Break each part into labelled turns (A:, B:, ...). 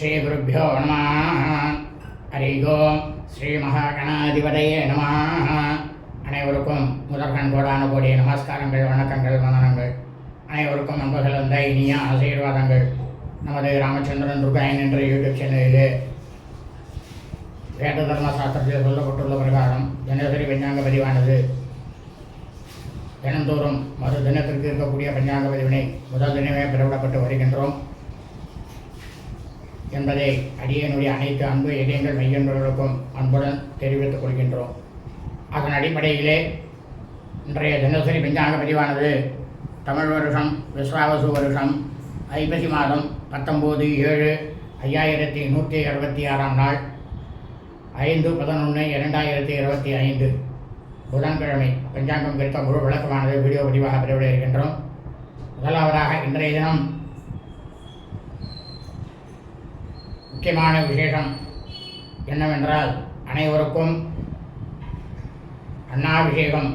A: ஸ்ரீகுருப்போ நம. ஹரி ஓம். ஸ்ரீ மகாகணாதிபதையே நம. அனைவருக்கும் முதற்கண் கோடான கோடிய நமஸ்காரங்கள் வணக்கங்கள் வந்தனங்கள். அனைவருக்கும் நண்பர்கள் வந்த இனிய ஆசீர்வாதங்கள். நமது ராமச்சந்திரன் துர்காயன் என்ற யூடியூப் சேனலிலே வேத தர்ம சாஸ்திரத்தில் சொல்லப்பட்டுள்ள பிரகாரம் தினசரி பஞ்சாங்க பதிவானது. தினந்தோறும் மறு தினத்திற்கு இருக்கக்கூடிய பஞ்சாங்க பதிவினை முதல் தினமே பிறவிடப்பட்டு வருகின்றோம். என்பதை அடியனுடைய அனைத்து அன்பு இதயங்கள் மையங்களுக்கும் அன்புடன் தெரிவித்துக் கொள்கின்றோம். அதன் அடிப்படையிலே இன்றைய தினசரி பஞ்சாங்க பதிவானது தமிழ் வருஷம் விஸ்வாவசு வருஷம் ஐப்பசி மாதம் பத்தொம்போது ஏழு ஐயாயிரத்தி நூற்றி அறுபத்தி ஆறாம் நாள் ஐந்து பதினொன்று இரண்டாயிரத்தி இருபத்தி ஐந்து. புதன்கிழமை பஞ்சாங்கம் குறித்த முழு விளக்கமானது வீடியோ பதிவாக பெறவிட இருக்கின்றோம் முதலாவதாக இன்றைய தினம் முக்கியமான விசேஷம் என்னவென்றால் அனைவருக்கும் அண்ணாபிஷேகம்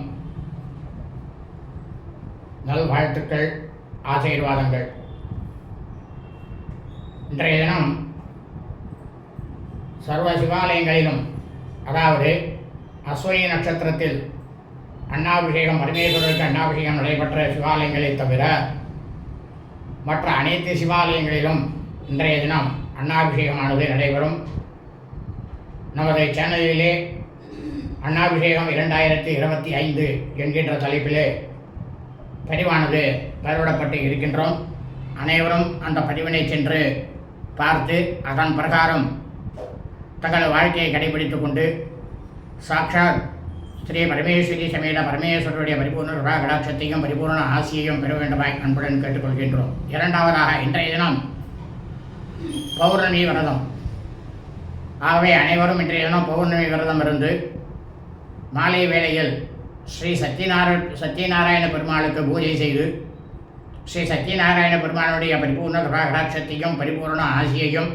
A: நல்வாழ்த்துக்கள் ஆசீர்வாதங்கள். இன்றைய தினம் சர்வ சிவாலயங்களிலும் அதாவது அஸ்வினி நட்சத்திரத்தில் அண்ணாபிஷேகம் பரமேஸ்வரருக்கு அண்ணாபிஷேகம் நடைபெற்ற சிவாலயங்களை தவிர மற்ற அனைத்து சிவாலயங்களிலும் இன்றைய தினம் அண்ணாபிஷேகமானது நடைபெறும். நமது சேனலிலே அண்ணாபிஷேகம் இரண்டாயிரத்தி இருபத்தி ஐந்து என்கின்ற தலைப்பிலே பதிவானது பதிவிடப்பட்டு இருக்கின்றோம். அனைவரும் அந்த பதிவினை சென்று பார்த்து அதன் பிரகாரம் தங்கள் வாழ்க்கையை கடைபிடித்து கொண்டு சாட்சாத் ஸ்ரீ பரமேஸ்வரி சமேத பரமேஸ்வரருடைய பரிபூர்ண ருடா கடாட்சத்தையும் பரிபூர்ண ஆசியையும் பெற வேண்டுமாய் அன்புடன் கேட்டுக்கொள்கின்றோம். இரண்டாவதாக இன்றைய தினம் பௌர்ணமி விரதம். ஆகவே அனைவரும் இன்றைய தினம் பௌர்ணமி விரதம் இருந்து மாலை வேளையில் ஸ்ரீ சத்யநாராய சத்யநாராயண பெருமாளுக்கு பூஜை செய்து ஸ்ரீ சத்யநாராயண பெருமானுடைய பரிபூர்ண கடாட்சத்தையும் பரிபூர்ண ஆசியையும்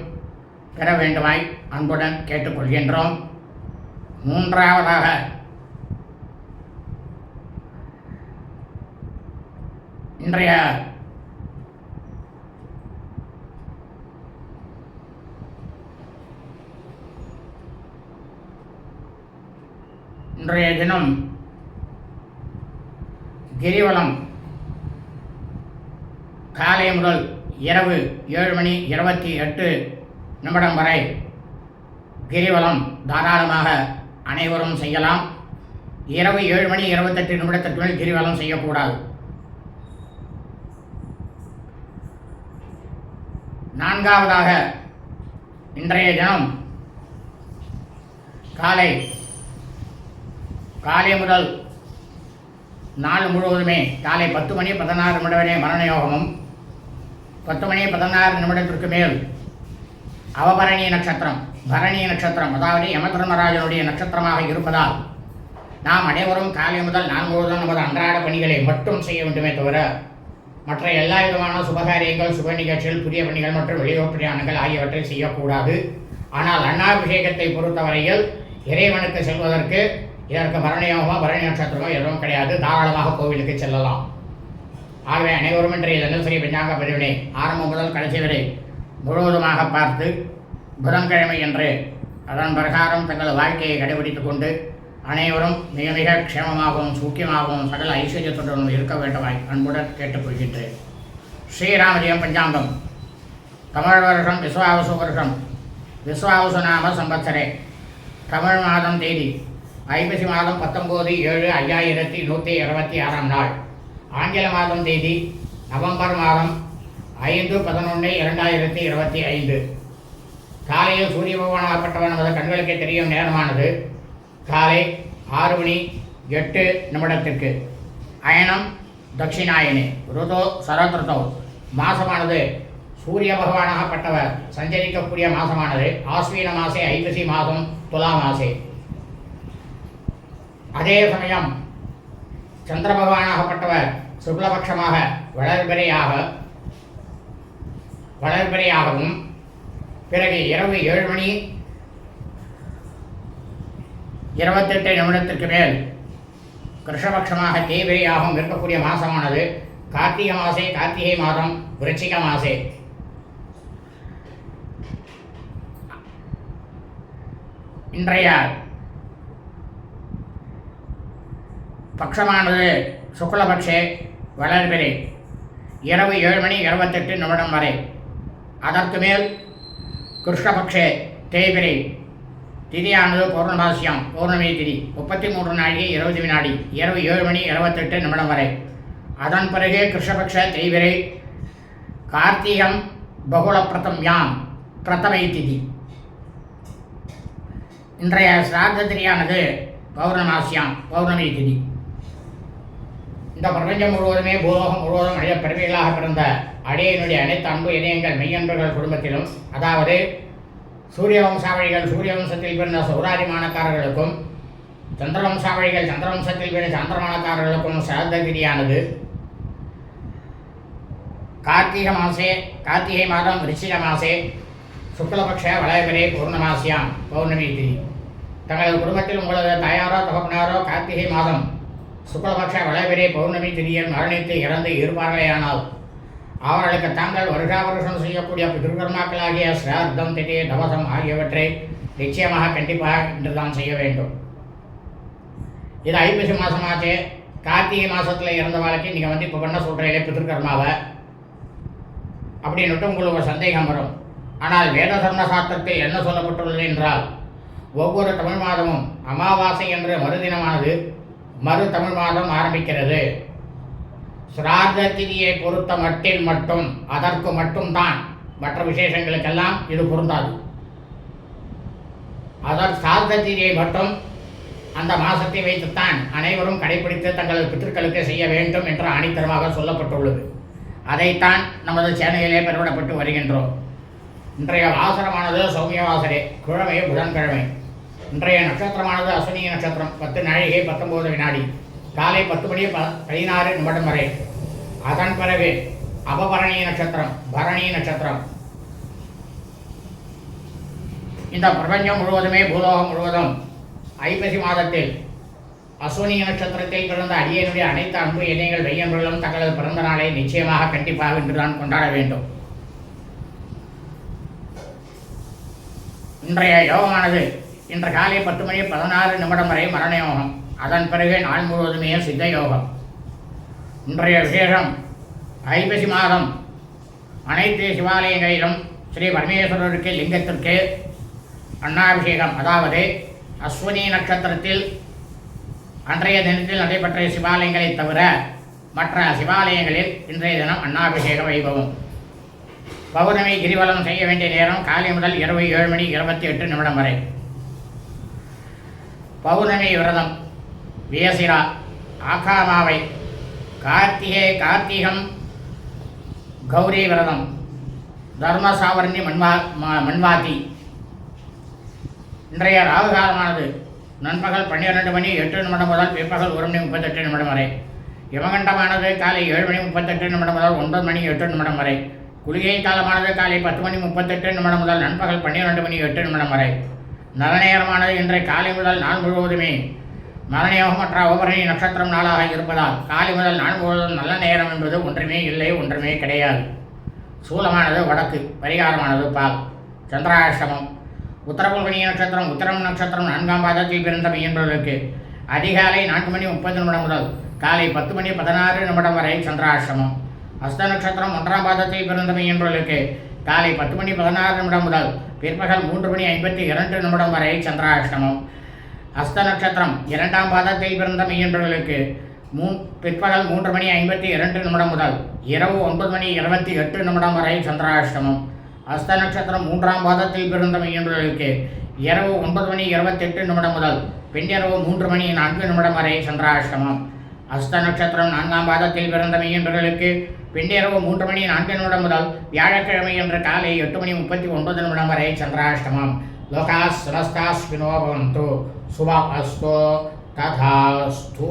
A: பெற வேண்டுமாய் அன்புடன் கேட்டுக்கொள்கின்றோம். மூன்றாவதாக இன்றைய இன்றைய தினம் கிரிவலம். காலை முதல் இரவு ஏழு மணி இருபத்தி எட்டு நிமிடம் வரை கிரிவலம் தாராளமாக அனைவரும் செய்யலாம். இரவு ஏழு மணி இருபத்தெட்டு நிமிடத்திற்கு மேல் கிரிவலம் செய்யக்கூடாது. நான்காவதாக இன்றைய தினம் காலை காலை முதல் நாள் முழுவதுமே காலை பத்து மணி பதினாறு நிமிடம் வரை மரணயோகமும் பத்து மணி பதினாறு நிமிடத்திற்கு மேல் அவபரணி நட்சத்திரம் பரணி நட்சத்திரம் அதாவது யமதர்மராஜனுடைய நட்சத்திரமாக இருப்பதால் நாம் அனைவரும் காலை முதல் நான் முழுவதும் நமது அன்றாட பணிகளை மட்டும் செய்ய வேண்டுமே தவிர மற்ற எல்லா விதமான சுபகாரியங்கள் சுப நிகழ்ச்சிகள் புதிய பணிகள் மற்றும் வெளியூர் பிரயாணங்கள் ஆகியவற்றை செய்யக்கூடாது. ஆனால் அண்ணாபிஷேகத்தை பொறுத்தவரையில் இறைவனுக்கு செல்வதற்கு இதற்கு மரணியோகமோ பரணி நட்சத்திரமோ எதுவும் கிடையாது. தாராளமாக கோவிலுக்கு செல்லலாம். ஆகவே அனைவரும் இன்றைய தினசரி பஞ்சாங்க பதிவினை ஆரம்பம் முதல் கடைசி வரை முழுவதுமாக பார்த்து புதன்கிழமை என்று அதன் பிரகாரம் தங்கள் வாழ்க்கையை கடைபிடித்து கொண்டு அனைவரும் மிக மிக க்ஷேமமாகவும் சூக்கியமாகவும் சகல ஐஸ்வர்யத்துடனும் இருக்க வேண்டுமாய் அன்புடன் கேட்டுக்கொள்கின்றேன். ஸ்ரீராமஜெயம் பஞ்சாங்கம். தமிழ் வருஷம் விஸ்வாவசு வருஷம் விஸ்வாவசு நாம சம்பத்சரே தமிழ் மாதம் தேதி ஐப்பசி மாதம் பத்தொம்போது ஏழு ஐயாயிரத்தி நூற்றி இருபத்தி ஆறாம் நாள். ஆங்கில மாதம் தேதி நவம்பர் மாதம் ஐந்து பதினொன்று இரண்டாயிரத்தி இருபத்தி ஐந்து. காலையில் சூரிய பகவானாகப்பட்டவன் நமது கண்களுக்கு தெரியும் நேரமானது காலை ஆறு மணி எட்டு நிமிடத்திற்கு. அயனம் தட்சிணாயனே ருதோ சரத்ருதோ. மாசமானது சூரிய பகவானாகப்பட்டவர் சஞ்சரிக்கக்கூடிய மாசமானது. ஆஸ்வீன மாசே ஐப்பசி மாதம் துலா மாசே. அதே சமயம் சந்திர பகவானாகப்பட்டவர் சுக்லபட்சமாக வளர்பிறையாக வளர்பிறையாகவும் பிறகு இரவு ஏழு மணி இருபத்தெட்டு நிமிடத்திற்கு மேல் கிருஷ்ணபட்சமாக தேய்பிரையாகவும் இருக்கக்கூடிய மாதமானது கார்த்திகை மாசே கார்த்திகை மாதம் விருச்சிக மாசே. இன்றைய பட்சமானது சுக்லபக்ஷே வளர்பிறை. இரவு ஏழு மணி இருபத்தெட்டு நிமிடம் வரை. அதற்கு மேல் கிருஷ்ணபக்ஷே தேய்பிரை திதியானது பௌர்ணமாசியம் பௌர்ணமி திதி முப்பத்தி மூன்று நாழிகை இருபது வினாடி இரவு ஏழு மணி இருபத்தெட்டு நிமிடம் வரை. அதன் பிறகு கிருஷ்ணபக்ஷ தேய்பிரை கார்த்திகம் பகுள பிரதம்யாம் பிரதமை திதி. இன்றைய சிராத்த திதியானது பௌர்ணமாசியாம் பௌர்ணமி திதி. இந்த பிரபஞ்சம் முழுவதுமே பூலோகம் முழுவதும் அடைய பெருமைகளாக பிறந்த அடையினுடைய அனைத்து அன்பு இணையங்கள் மெய்யன்பர்கள் குடும்பத்திலும் அதாவது சூரிய வம்சாவளிகள் சூரிய வம்சத்தில் பிறந்த சௌராதிமானக்காரர்களுக்கும் சந்திர வம்சாவழிகள் சந்திர வம்சத்தில் பிறந்த சந்திரமானக்காரர்களுக்கும் சிறந்தகிரியானது கார்த்திகை மாசே கார்த்திகை மாதம் ரிஷிக மாசே சுக்லபக்ஷ வளயபிரே பௌர்ணமாசியாம் பௌர்ணமி திதி. தங்களது குடும்பத்தில் உங்களது தாயாரோ தகப்பனாரோ கார்த்திகை மாதம் சுக்லபக்ஷ வளயபிரே பௌர்ணமி திரியன் மரணித்து இறந்து இருப்பார்களேயானால் அவர்களுக்கு தாங்கள் வருஷா வருஷம் செய்யக்கூடிய பிதிருக்கர்மாக்களாகிய சிரார்த்தம் திடீர் தவசம் ஆகியவற்றை நிச்சயமாக கண்டிப்பாக இன்றுதான் செய்ய வேண்டும். இது ஐப்பசி மாதமாச்சு கார்த்திகை மாதத்தில் இறந்த வாழ்க்கை நீங்கள் வந்து இப்போ பண்ண சொல்கிறீங்க பிதிருக்கர்மாவை அப்படின்னுட்டு உங்களுக்கு ஒரு சந்தேகம் வரும். ஆனால் வேத சாஸ்திரத்தில் என்ன சொல்லப்பட்டுள்ளது என்றால் ஒவ்வொரு தமிழ் மாதமும் அமாவாசை என்ற மறுதினமானது மறு தமிழ் மாதம் ஆரம்பிக்கிறது. சிரார்த்த திதியை பொறுத்த மட்டில் மட்டும் அதற்கு மட்டும்தான். மற்ற விசேஷங்களுக்கெல்லாம் இது பொருந்தாது. அதர் சார்த்த திதியை மட்டும் அந்த மாதத்தை வைத்துத்தான் அனைவரும் கடைபிடித்து தங்களது பித்திருக்களுக்கு செய்ய வேண்டும் என்று அணித்தரமாக சொல்லப்பட்டுள்ளது. அதைத்தான் நமது சேனலிலே பெருவிடப்பட்டு வருகின்றோம். இன்றைய வாசனமானது சௌமிய வாசரே கிழமை புதன்கிழமை. இன்றைய நட்சத்திரமானது அஸ்வினி நட்சத்திரம். பத்து நாழிகை பத்தொம்போது வினாடி. காலை பத்து மணி ப பதினாறு நிமிடம் வரை. அதன் பிறகு அபபரணிய நட்சத்திரம் பரணி நட்சத்திரம். இந்த பிரபஞ்சம் முழுவதுமே பூலோகம் முழுவதும் ஐப்பசி மாதத்தில் அஸ்வினி நட்சத்திரத்தில் பிறந்த அடியனுடைய அனைத்து அன்பு இணையங்கள் வெய்யன்களும் தங்களது பிறந்த நாளை நிச்சயமாக கண்டிப்பாக இன்றுதான் கொண்டாட வேண்டும். இன்றைய யோகமானது இன்று காலை பத்து மணி பதினாறு நிமிடம் வரை மரண யோகம் அதன் பிறகு நாள் முழுவதுமே சித்த யோகம் இன்றைய விசேஷம் ஐப்பசி மாதம். அனைத்து சிவாலயங்களிலும் ஸ்ரீ பரமேஸ்வரருக்கு லிங்கத்திற்கு அன்னாபிஷேகம். அதாவது அஸ்வினி நட்சத்திரத்தில் அன்றைய தினத்தில் நடைபெற்ற சிவாலயங்களை தவிர மற்ற சிவாலயங்களில் இன்றைய தினம் அன்னாபிஷேக வைபவம். பௌர்ணமி கிரிவலம் செய்ய வேண்டிய நேரம் காலை முதல் இரவு ஏழு மணி இருபத்தி எட்டு நிமிடம் வரை. பௌர்ணமி விரதம். வியசிரா ஆகாமாவை கார்த்திகை கார்த்திகம் கௌரி விரதம். தர்மசாவர்ணி மண்வா ம- மண்வாதி இன்றைய ராகுகாலமானது நண்பகல் பன்னிரெண்டு மணி எட்டு நிமிடம் முதல் பிற்பகல் ஒரு மணி முப்பத்தெட்டு நிமிடம் வரை. யமகண்டமானது காலை ஏழு மணி முப்பத்தெட்டு நிமிடம் முதல் ஒன்பது மணி எட்டு நிமிடம் வரை. குளிகை காலமானது காலை பத்து மணி முப்பத்தெட்டு நிமிடம் முதல் நண்பகல் பன்னிரெண்டு மணி எட்டு நிமிடம் வரை. நல்ல நேரமானது இன்றைய காலை முதல் நாள் முழுவதுமே. மரணயோகம் மற்ற ஒவ்வொரு நட்சத்திரம் நாளாக இருப்பதால் காலை முதல் நாள் முழுவதும் நல்ல நேரம் என்பது ஒன்றுமே இல்லை ஒன்றுமே கிடையாது. சூலமானது வடக்கு பரிகாரமானது பால். சந்திராஷ்டமம். உத்தரபுல்கணி நட்சத்திரம் உத்தரம் நட்சத்திரம் நான்காம் பாதத்தில் பிறந்த என்பதற்கு அதிகாலை நான்கு மணி முப்பது நிமிடம் முதல் காலை பத்து மணி பதினாறு நிமிடம் வரை சந்திராஷ்டமம். அஸ்த நட்சத்திரம் ஒன்றாம் பாதத்தில் பிறந்தமை மீன்பவர்களுக்கு காலை பத்து மணி பதினாறு நிமிடம் முதல் பிற்பகல் மூன்று மணி ஐம்பத்தி இரண்டு நிமிடம் வரை சந்திராஷ்டமம். அஸ்த நட்சத்திரம் இரண்டாம் பாதத்தில் பிறந்த மெய்யன்பர்களுக்கு மூ பிற்பகல் மூன்று மணி ஐம்பத்தி இரண்டு நிமிடம் முதல் இரவு ஒன்பது மணி இருபத்தி எட்டு நிமிடம் வரை சந்திராஷ்டமம். அஸ்த நட்சத்திரம் மூன்றாம் பாதத்தில் பிறந்த மெய்யன்பர்களுக்கு இரவு ஒன்பது மணி இருபத்தெட்டு நிமிடம் முதல் பின்னிரவு மூன்று மணி நான்கு நிமிடம் வரை சந்திராஷ்டமம். அஸ்த நட்சத்திரம் நான்காம் பாதத்தில் பிறந்த மெய்யன்பர்களுக்கு பின்னிரவு மூன்று மணி நான்கு நிமிடம் முதல் வியாழக்கிழமை என்ற காலை எட்டு மணி முப்பத்தி ஒன்பது நிமிடம் வரை சந்திராஷ்டமம். லோகாஸ் சுரஸ்தாஸ் வினோபவந்தோ சுப அஸ்தோ ததாஸ்து.